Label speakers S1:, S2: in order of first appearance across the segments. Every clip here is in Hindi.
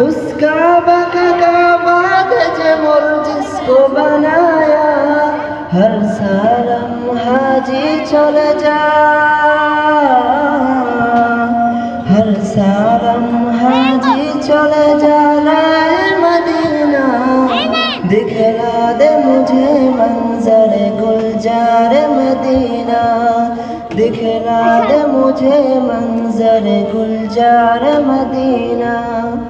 S1: उसका बग का बाद जमुर जिसको बनाया, हर सालम हाजी चल जा। हर सालम हाजी चल जा मदीना। दिखला दे मुझे मंजर गुलजार मदीना। दिखला दे मुझे मंजर गुलजार मदीना।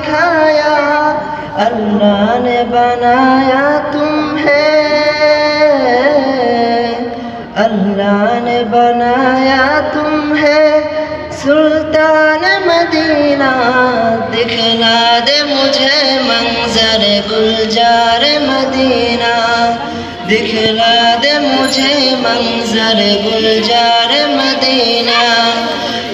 S1: दिखाया अल्लाह ने बनाया तुम्हें। अल्लाह ने बनाया तुम्हें, सुल्तान मदीना। दिखला दे मुझे मंजर गुलजार मदीना। दिखला दे मुझे मंजर गुलजार मदीना।